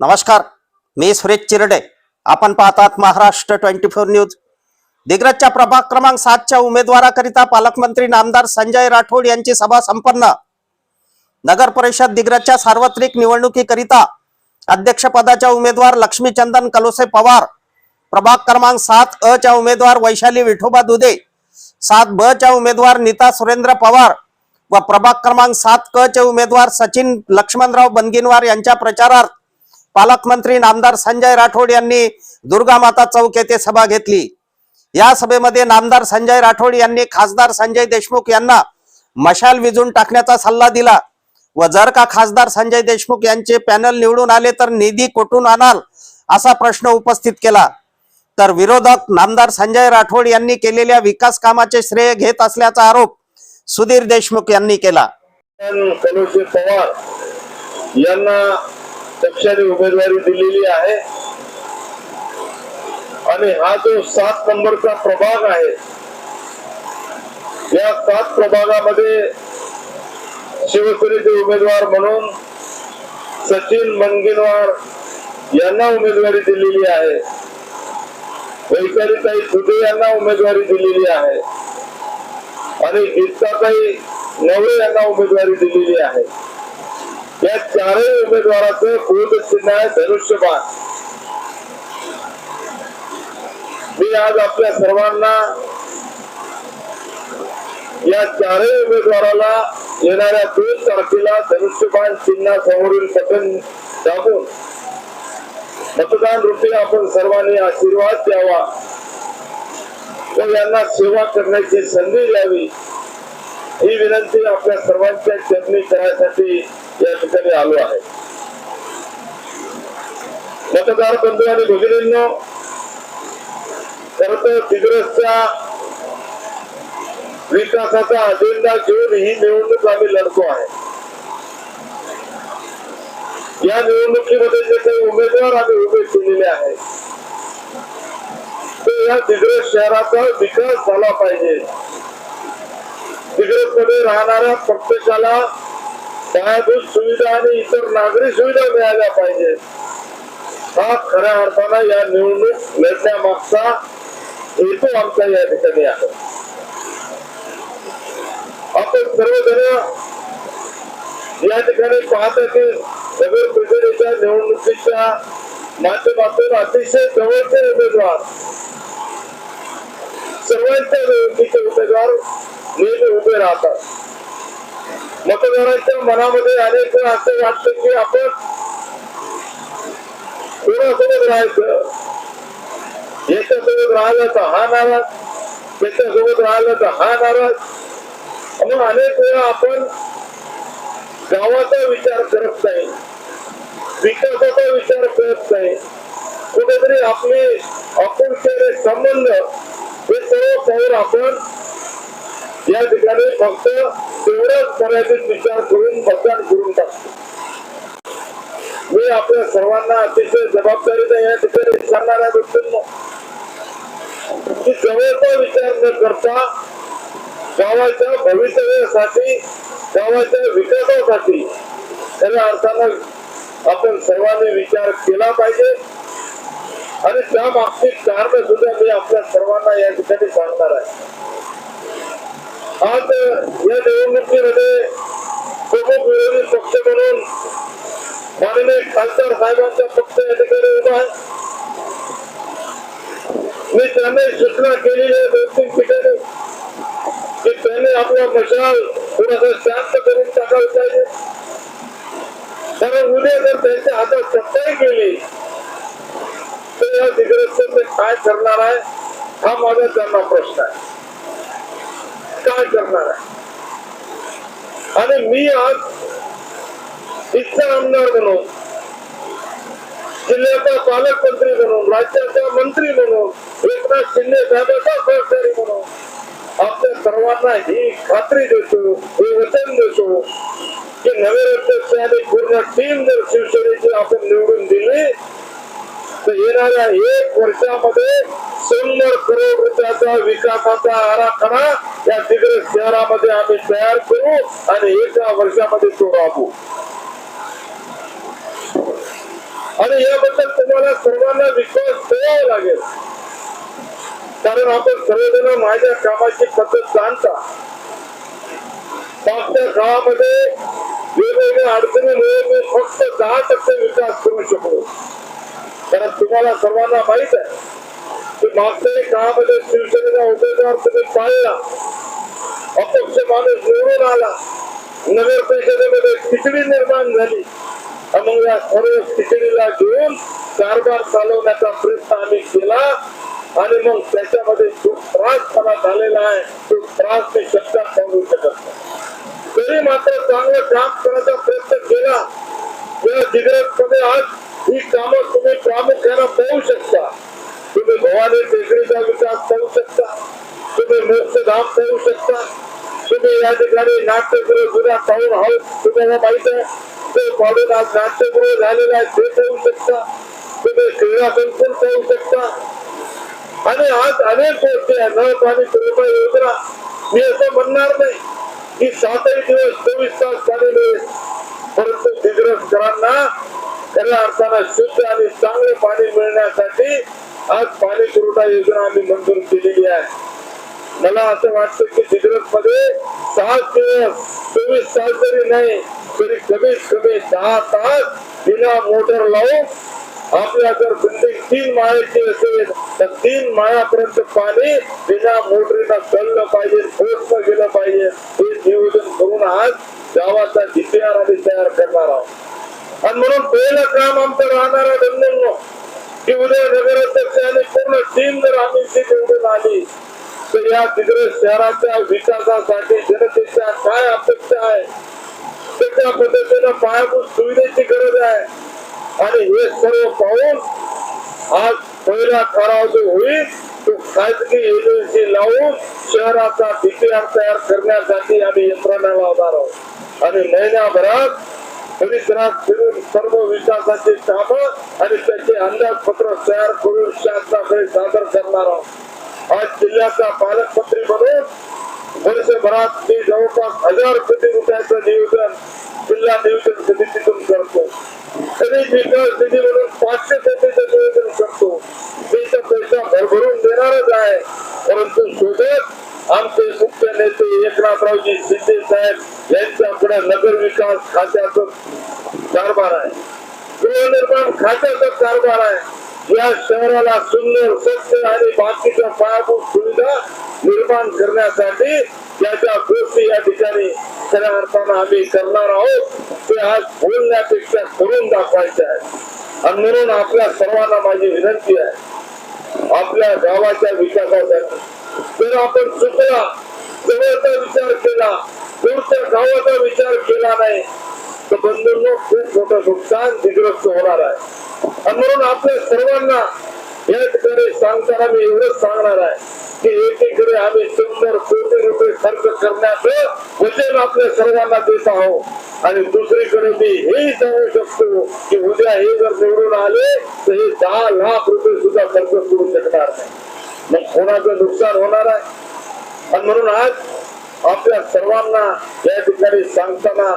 नमस्कार मी सुरेश चिरडे. आपण पाहतात महाराष्ट्र ट्वेंटी फोर न्यूज. दिग्रजच्या प्रभाग क्रमांक सातच्या उमेदवाराकरिता पालकमंत्री नामदार संजय राठोड यांची सभा संपन्न. नगर परिषद दिग्रजच्या सार्वत्रिक निवडणुकीकरिता अध्यक्षपदाच्या उमेदवार लक्ष्मीचंदन कलोसे पवार प्रभाग क्रमांक सात अ च्या उमेदवार वैशाली विठोबा दुधे सात ब च्या उमेदवार नीता सुरेंद्र पवार व प्रभाग क्रमांक सात क चे उमेदवार सचिन लक्ष्मणराव बनगिनवार यांच्या प्रचारार्थ पालकमंत्री नामदार संजय राठोड यांनी दुर्गामाता चौक येथे सभा घेतली. या सभेमध्ये नामदार संजय राठोड यांनी खासदार संजय देशमुख यांना मशाल विजून टाकण्याचा सल्ला दिला व जर का खासदार संजय देशमुख यांचे पॅनल निवडून आले तर निधी कुठून आणाल असा प्रश्न उपस्थित केला. तर विरोधक नामदार संजय राठोड यांनी केलेल्या विकास कामाचे श्रेय घेत असल्याचा आरोप सुधीर देशमुख यांनी केला. पवार यांना पक्षाने उमेदवारी दिलेली आहे. आणि हा जो सात नंबरचा प्रभाग आहे या सात प्रभागामध्ये शिवसेनेचे उमेदवार म्हणून सचिन मनगिनवार यांना उमेदवारी दिलेली आहे. वैशालीताई सुधे यांना उमेदवारी दिलेली आहे. आणि गीताताई नवळे यांना उमेदवारी दिलेली आहे. या चारही उमेदवाराचं पूर्ण चिन्ह आहे धनुष्यबाण. मी आज आपल्या सर्वांना या चारही उमेदवाराला येणाऱ्या दोन तारखेला धनुष्यबाण चिन्हासमोरील बटन दाबून मतदान रूपी आपण सर्वांनी आशीर्वाद द्यावा. व यांना सेवा करण्याची संधी द्यावी. ही विनंती आपल्या सर्वांच्या चरणी करण्यासाठी या ठिकाणी आलो आहे. मतदार बंधू आणि भगिनींनो खर तर दिग्रसच्या विकासाचा अजेंडा घेऊन ही निवडणूक आम्ही लढतो आहे. या निवडणुकीमध्ये जे काही उमेदवार आम्ही उभे केलेले आहेत ते या दिग्रस शहराचा विकास झाला पाहिजे. मध्ये राहणाऱ्या प्रत्येकाला पायाभूत सुविधा आणि इतर नागरी सुविधा मिळाल्या पाहिजे हा खऱ्या अर्थानं या निवडणूक लढण्यामागचा हेतू आमचा या ठिकाणी आहे. आपण सर्वजण या ठिकाणी पाहतो की नगर परिषदेच्या निवडणुकीच्या माध्यमातून अतिशय जवळचे उमेदवार सर्वांच्या निवडणुकीचे उमेदवार नेहमी उभे राहतात. मतदारांच्या मनामध्ये अनेक वेळा असं वाटत की आपण कोणासोबत राहायचं? याच्यासोबत राहिलं तर हा नाराज त्याच्यासोबत राहिलं तर हा नाराज म्हणून अनेक वेळा आपण गावाचा विचार करत नाही विकासाचा विचार करत नाही. कुठेतरी आपले अपुरते संबंध हे सर्व पाहून आपण या ठिकाणी फक्त तेवढंच मर्यादित विचार करून मतदान करून टाकतो. मी आपल्या सर्वांना अतिशय जबाबदारीने या ठिकाणी सांगणाऱ्या व्यक्तींना की जवळचा विचार न करता गावाच्या भवितव्यासाठी गावाच्या विकासासाठी खऱ्या अर्थानं आपण सर्वांनी विचार केला पाहिजे. आणि त्या मागची कारण सुद्धा मी आपल्या सर्वांना या ठिकाणी सांगणार आहे. आज या निवडणुकीमध्ये प्रमुख विरोधी पक्ष म्हणून माननीय खासदार साहेबांचा पक्ष या ठिकाणी उभा आहे. मी त्यांना सूचना केलेली आहे दोन तीन ठिकाणी की त्याने आपला मशाल थोडासा शांत करून टाकायला पाहिजे कारण उद्या जर त्यांच्या हातात सत्ताही गेली तर या दिग्रस्त काय करणार आहे हा माझा त्यांना प्रश्न आहे. काय करणार आहे. आणि मी आज इथला आमदार म्हणून जिल्ह्याचा पालकमंत्री म्हणून राज्याचा मंत्री म्हणून एकनाथ शिंदे साहेबांचा सहकारी म्हणून आपल्या सर्वांना ही खात्री देतो हे वचन देतो की नवे अध्यक्ष आणि पूर्ण टीम जर शिवसेनेची आपण निवडून दिली तर येणाऱ्या एक वर्षामध्ये शंभर करोड रुपयाचा विकासाचा आराखडा या तिकडे शहरामध्ये आम्ही तयार करू आणि एका वर्षामध्ये तो राबू. आणि याबद्दल तुम्हाला सर्वांना विश्वास ठेवावा लागेल. कारण आपण सर्वजण माझ्या कामाची पद्धत जाणता. मागच्या काळामध्ये वेगवेगळ्या अडचणीमुळे मी फक्त दहा टक्के विकास करू शकलो. कारण तुम्हाला सर्वांना माहीत आहे की मागच्या काळामध्ये शिवसेनेचा उमेदवार तुम्ही पाळला. अपक्ष माणूस निवडून आला. नगर परिषदेमध्ये खिचडी निर्माण झाली. आणि मग या सर्व खिचडीला घेऊन कारभार चालवण्याचा प्रयत्न आम्ही केला. आणि मग त्याच्यामध्ये जो त्रासपणा झालेला आहे तो त्रास मी शब्दात सांगू शकत तरी मात्र चांगलं काम करण्याचा प्रयत्न केला. या दिग्रजमध्ये आज प्रामुख्यानं पाहू शकता. तुम्ही भवानी टेकडीचा विकास पाहू शकता. तुम्ही मोक्षधाम पाहू शकता. तुम्ही या ठिकाणी नाट्यगृह जुन्या टाऊन हाऊस तुम्हाला माहीत आहे ते पाडून आज नाट्यगृह झालेलं आहे ते पाहू शकता. तुम्ही क्रीडा संकुल पाहू शकता. आणि आज अनेक गोष्टी आहे. नळ पाणी कृपा योजना. मी असं म्हणणार नाही की सातही दिवस चोवीस तास पाणी परंतु दिग्रजकरांना खऱ्या अर्थानं शुद्ध आणि चांगले पाणी मिळण्यासाठी आज पाणी पुरवठा योजना आम्ही मंजूर केलेली आहे. मला असं वाटतं की गुजरात मध्ये सहा दिवस चोवीस तास जरी नाही तरी कमीत कमी दहा तास बिना मोटर लावून आपल्या जर बिल्डिंग तीन माळ्याची असेल तर तीन माळ्यापर्यंत पाणी बिना मोटरीनं चाललं पाहिजे पोचलं गेलं पाहिजे हे नियोजन करून आज गावाचा डीपीआर आम्ही तयार करणार आहोत. आणि म्हणून पहिलं काम आमचं राहणार आहे बंधन. की उद्या नगराध्यक्ष आणि पूर्ण टीम जर आम्ही इथे निवडून आली तर या दिग्रज शहराच्या विकासासाठी जनतेच्या काय अपेक्षा आहे? त्याच्या पद्धतीनं पायाभूत सुविधेची गरज आहे. आणि हे सर्व पाहून आज पहिला ठराव जो होईल तो खाजगी एजन्सी लावून शहराचा डीपीआर तयार करण्यासाठी आम्ही यंत्रणा लावणार आहोत. आणि महिन्याभरात परिसरात फिरून सर्व विकासाची कामं आणि त्याचे अंदाजपत्र तयार करून शासनाकडे सादर करणार आहोत. आज जिल्ह्याचा पालकमंत्री म्हणून वर्षभरात मी जवळपास हजार कोटी रुपयाचं नियोजन जिल्हा नियोजन समितीतून करतो. तरी विकास निधी म्हणून पाचशे कोटीचं नियोजन करतो. मी तर पैसा भरभरून देणारच आहे. परंतु सोबत आमचे मुख्य नेते एकनाथरावजी शिंदे साहेब यांच्याकडे नगर विकास खात्याचा कारभार आहे. गृहनिर्माण खात्याचा कारभार आहे. या शहराला सुंदर स्वच्छ आणि बाकीच्या पायाभूत सुविधा निर्माण करण्यासाठी त्याच्या गोष्टी या ठिकाणी खऱ्या अर्थानं आम्ही करणार आहोत ते आज बोलण्यापेक्षा करून दाखवायचे आहे आणि म्हणून आपल्या सर्वांना माझी विनंती आहे. आपल्या गावाच्या विकासासाठी जर आपण चुकला जवळचा विचार केला दूरच्या गावाचा विचार केला नाही तर बंधूंनो खूप मोठं नुकसान दिग्रस्त होणार आहे. आणि म्हणून आपल्या सर्वांना या ठिकाणी सांगताना मी एवढंच सांगणार आहे की एकीकडे आम्ही सुंदर कोटी रुपये खर्च करण्याचं वचन आपल्या सर्वांना देत आहोत. आणि दुसरीकडे मी हेही सांगू शकतो की उद्या हे जर निवडून आले तर हे दहा लाख रुपये सुद्धा खर्च करू शकणार नाही. मग कोणाचं नुकसान होणार आहे? आणि म्हणून आज आपल्या सर्वांना या ठिकाणी सांगताना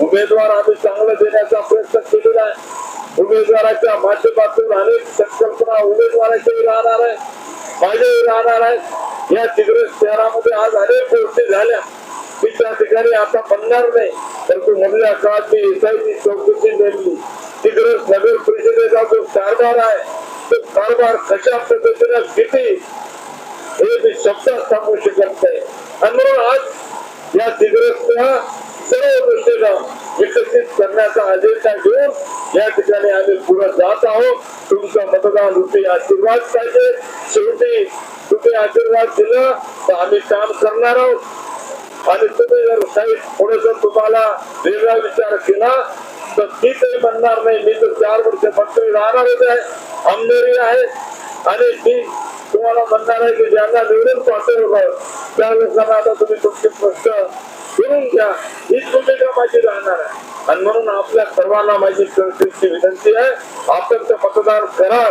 उमेदवार आम्ही चांगलं देण्याचा प्रयत्न केलेला आहे. उमेदवाराच्या माध्यमातून अनेक संकल्पना उमेदवाराच्याही राहणार आहे माझ्याही राहणार आहे. या दिग्रज शहरामध्ये आज अनेक गोष्टी झाल्या. मी त्या ठिकाणी आता म्हणणार नाही परंतु मधल्या काळात मी एसआयची चौकशी नेमली दिग्रज नगर परिषदेचा जो कारभार आहे तो कारभार कशा पद्धतीने किती हे मी शब्दात सांगू शकत नाही. आणि म्हणून आज या दिग्रजच्या सर्व दृष्टीनं विकसित करण्याचा अजेंडा घेऊन या ठिकाणी आम्ही पुढे जात आहोत. तुमचा मतदान रुपये आशीर्वाद पाहिजे. शेवटी तुम्ही आशीर्वाद दिला तर आम्ही काम करणार आहोत. आणि तुम्ही जर काही थोडस तुम्हाला वेगळा विचार केला तर मी काही म्हणणार नाही. मी तर चार वर्ष मंत्री राहणारच आहे. आमदारी आहे. आणि मी तुम्हाला म्हणणार आहे की ज्यांना निवडून पाठवलं त्या लोकांना आता तुम्ही तुमचे प्रश्न करून घ्या. हीच भूमिका माझी राहणार आहे. आणि म्हणून आपल्या सर्वांना माझी विनंती आहे आपण ते मतदान करा.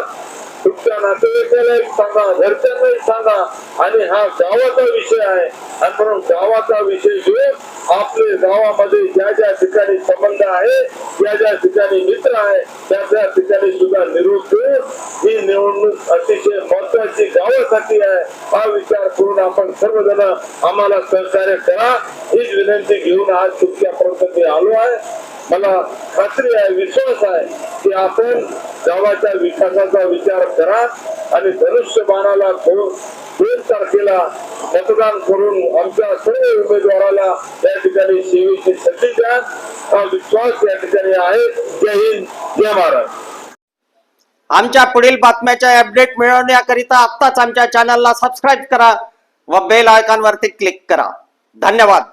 तुमच्या नातेवाईकाला सांगा घरच्यांनाही सांगा. आणि हा गावाचा विषय आहे. आणि म्हणून गावाचा विषय घेऊन आपले गावामध्ये ज्या ज्या ठिकाणी संबंध आहे ज्या ज्या ठिकाणी मित्र आहे त्या त्या ठिकाणी सुद्धा निरोप देऊन ही निवडणूक अतिशय महत्वाची गावासाठी आहे. हा विचार करून आपण सर्वजण आम्हाला सहकार्य करा. हीच विनंती घेऊन आज तुमच्यापर्यंत मी आलो आहे. मला खात्री आहे विश्वास आहे की आपण गावाच्या विकासाचा विचार करा आणि धनुष्यबाणाला दोन दोन तारखेला मतदान करून आमच्या सर्व उमेदवाराला या ठिकाणी सेवेची संधी द्या. हा विश्वास या ठिकाणी आहे. जय हिंद जय महाराज आमच्या पुढील बातम्याच्या अपडेट मिळवण्याकरिता आत्ताच आमच्या चॅनलला सबस्क्राईब करा व बेल आयकॉनवरती क्लिक करा. धन्यवाद.